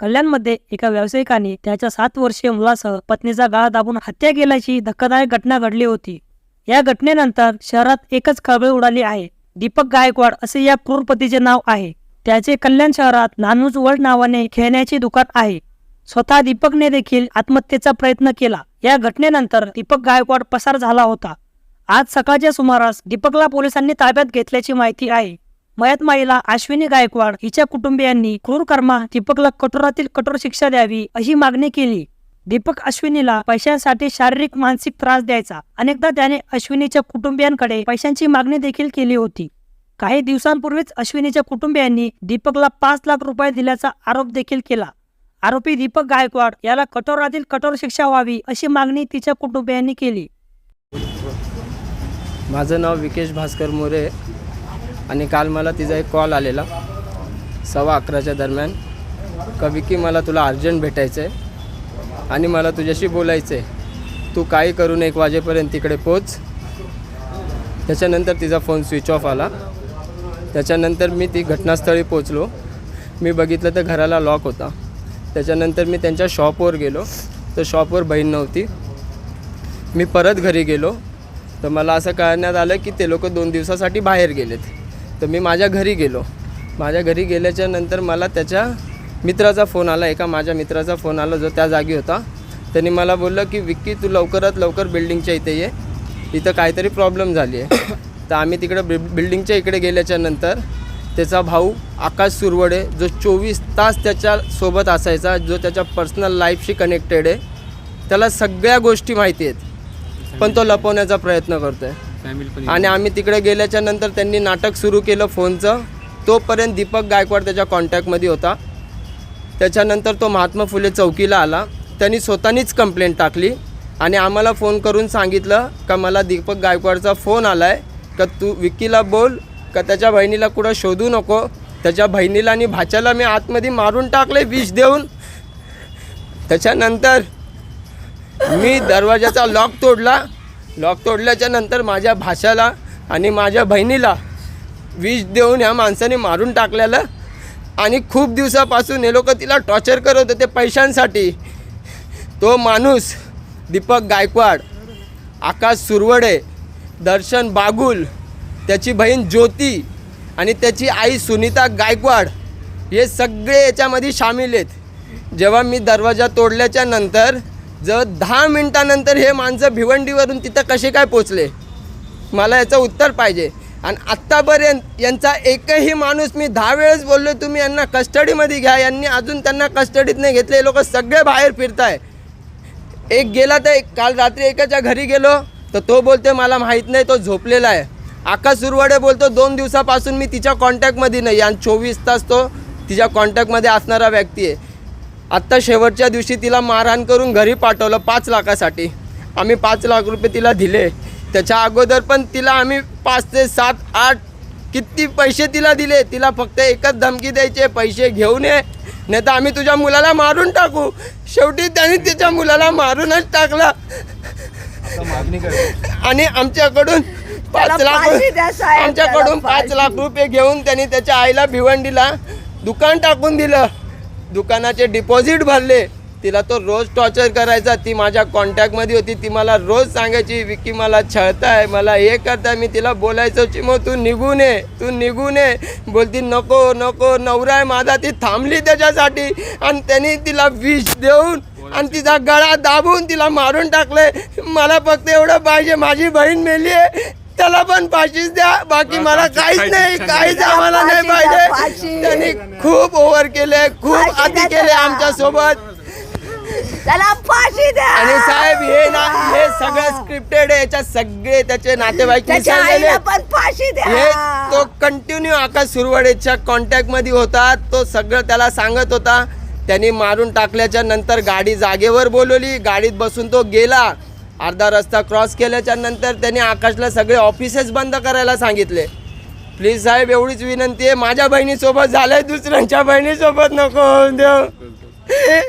कल्याणमध्ये एका व्यावसायिकाने त्याच्या सात वर्षीय मुलासह पत्नीचा गाळा दाबून हत्या केल्याची धक्कादायक घटना घडली होती. या घटनेनंतर शहरात एकच खळबळ उडाली आहे. दीपक गायकवाड असे या क्रूर पतीचे नाव आहे. त्याचे कल्याण शहरात नानूज वर्ल्ड नावाने खेळण्याचे दुकान आहे. स्वतः दीपकने देखील आत्महत्येचा प्रयत्न केला. या घटनेनंतर दीपक गायकवाड पसार झाला होता. आज सकाळच्या सुमारास दीपकला पोलिसांनी ताब्यात घेतल्याची माहिती आहे. मयत माईला अश्विनी गायकवाड हिच्या कुटुंबियांनी क्रूर कर्मा दीपकला कठोरातील कठोर शिक्षा द्यावी अशी मागणी केली. दीपक अश्विनीला पैशांसाठी शारीरिक मानसिक त्रास द्यायचा. अनेकदा त्याने अश्विनीच्या कुटुंबियांकडे पैशांची मागणी देखील केली होती. काही दिवसांपूर्वीच अश्विनीच्या कुटुंबियांनी दीपकला पाच लाख रुपये दिल्याचा आरोप देखील केला. आरोपी दीपक गायकवाड याला कठोरातील कठोर शिक्षा व्हावी अशी मागणी तिच्या कुटुंबियांनी केली. माझं नाव विकेश भास्कर मोरे. आणि काल मला तिचा एक कॉल आलेला सव्वा अकराच्या दरम्यान. कवी की मला तुला अर्जंट भेटायचं आहे आणि मला तुझ्याशी बोलायचं आहे तू काही करून एक वाजेपर्यंत तिकडे पोच. त्याच्यानंतर तिचा फोन स्विच ऑफ आला. त्याच्यानंतर मी ती घटनास्थळी पोचलो. मी बघितलं तर घराला लॉक होता. त्याच्यानंतर मी त्यांच्या शॉपवर गेलो. तर शॉपवर बहीण नव्हती. मी परत घरी गेलो. तर मला असं कळण्यात आलं की ते लोक दोन दिवसासाठी बाहेर गेलेत. तर मी माझ्या घरी गेलो. माझ्या घरी गेल्याच्यानंतर मला त्याच्या मित्राचा फोन आला. एका माझ्या मित्राचा फोन आला जो त्या जागी होता. त्यांनी मला बोललं की विक्की तू लवकरात लवकर बिल्डिंगच्या इथे ये. इथं काहीतरी प्रॉब्लेम झाली आहे तर आम्ही तिकडे बि बिल्डिंगच्या इकडे गेल्याच्यानंतर त्याचा भाऊ आकाश सुरवडे जो चोवीस तास त्याच्यासोबत असायचा जो त्याच्या पर्सनल लाईफशी कनेक्टेड आहे त्याला सगळ्या गोष्टी माहिती आहेत. पण तो लपवण्याचा प्रयत्न करतो आहे आणि आम्ही तिकडे गेल्याच्यानंतर त्यांनी नाटक सुरू केलं फोनचं. तोपर्यंत दीपक गायकवाड त्याच्या कॉन्टॅक्टमध्ये होता. त्याच्यानंतर तो महात्मा फुले चौकीला आला. त्यांनी स्वतःनीच कंप्लेंट टाकली. आणि आम्हाला फोन करून सांगितलं का मला दीपक गायकवाडचा फोन आला आहे का तू विक्कीला बोल का त्याच्या बहिणीला कुठं शोधू नको. त्याच्या बहिणीला आणि भाच्याला मी आतमध्ये मारून टाकले विष देऊन. त्याच्यानंतर मी दरवाजाचा लॉक तोडला. लॉक तोडल्याच्या नंतर माझ्या भाषाला आणि माझ्या बहिणीला विष देऊन ह्या माणसाने मारून टाकलेलं. आणि खूप दिवसापासून हे लोक तिला टॉर्चर करत होते पैशांसाठी. तो माणूस दीपक गायकवाड आकाश सुरवडे दर्शन बागुल त्याची बहीण ज्योती आणि त्याची आई सुनीता गायकवाड हे सगळे याच्यामध्ये सामील आहेत. जेव्हा मी दरवाजा तोडल्याच्या नंतर जर दहा मिनटानंतर हे माणसं भिवंडीवरून तिथं कसे काय पोचले? मला याचं उत्तर पाहिजे. आणि आत्तापर्यंत यांचा एकही माणूस मी दहा वेळेस बोललो तुम्ही यांना कस्टडीमध्ये घ्या. यांनी अजून त्यांना कस्टडीत नाही घेतले. लोक सगळे बाहेर फिरताय. एक गेला तर एक काल रात्री एकाच्या घरी गेलो तर तो बोलते मला माहीत नाही तो झोपलेला आहे. आकाश सुरवाडे बोलतो दोन दिवसापासून मी तिच्या कॉन्टॅक्टमध्ये नाही आणि चोवीस तास तो तिच्या कॉन्टॅक्टमध्ये असणारा व्यक्ती आहे. आत्ता शेवटच्या दिवशी तिला मारहाण करून घरी पाठवलं पाच लाखासाठी. आम्ही पाच लाख रुपये तिला दिले. त्याच्या अगोदर पण तिला आम्ही पाच ते सात आठ किती पैसे तिला दिले. तिला फक्त एकच धमकी द्यायचे पैसे घेऊन ये. नाही तर आम्ही तुझ्या मुलाला मारून टाकू. शेवटी त्यांनी तिच्या मुलाला मारूनच टाकला. आणि आमच्याकडून पाच लाख आमच्याकडून पाच लाख रुपये घेऊन त्यांनी त्याच्या आईला भिवंडीला दुकान टाकून दिलं. दुकानाचे डिपॉझिट भरले तिला तो रोज टॉर्चर करायचा. ती माझ्या कॉन्टॅक्टमध्ये होती ती मला रोज सांगायची विकी मला छळताय मला हे करताय मी तिला बोलायचो चिमो तू निघून ये तू निघून ये बोलती नको नको नवरा आहे माझा ती थांबली त्याच्यासाठी. आणि त्यांनी तिला विष देऊन आणि तिचा गळा दाबून तिला मारून टाकले. मला फक्त एवढं पाहिजे माझी बहीण मेली आहे. त्याला पण फाशीच द्या. बाकी मला काहीच नाही काहीच आम्हाला नाही पाहिजे. त्यांनी खूप ओव्हर केले खूप अति केले. आमच्यासोबत त्याला फाशी द्या. आणि साहेब हे ना हे सगळं स्क्रिप्टेड आहे. याच्यात सगळे त्याचे नातेवाईक मिसळलेले. पण फाशी द्या. हे तो कंटिन्यू आकाश सुरवडेच्या कॉन्टॅक्टमध्ये होता. तो सगळं त्याला सांगत होता. त्यांनी मारून टाकल्याच्या नंतर गाडी जागेवर बोलवली. गाडीत बसून तो गेला. अर्धा रस्ता क्रॉस केल्याच्यानंतर त्यांनी आकाशला सगळे ऑफिसेस बंद करायला सांगितले. प्लीज साहेब एवढीच विनंती आहे. माझ्या बहिणीसोबत झालंय दुसऱ्यांच्या बहिणीसोबत नको देव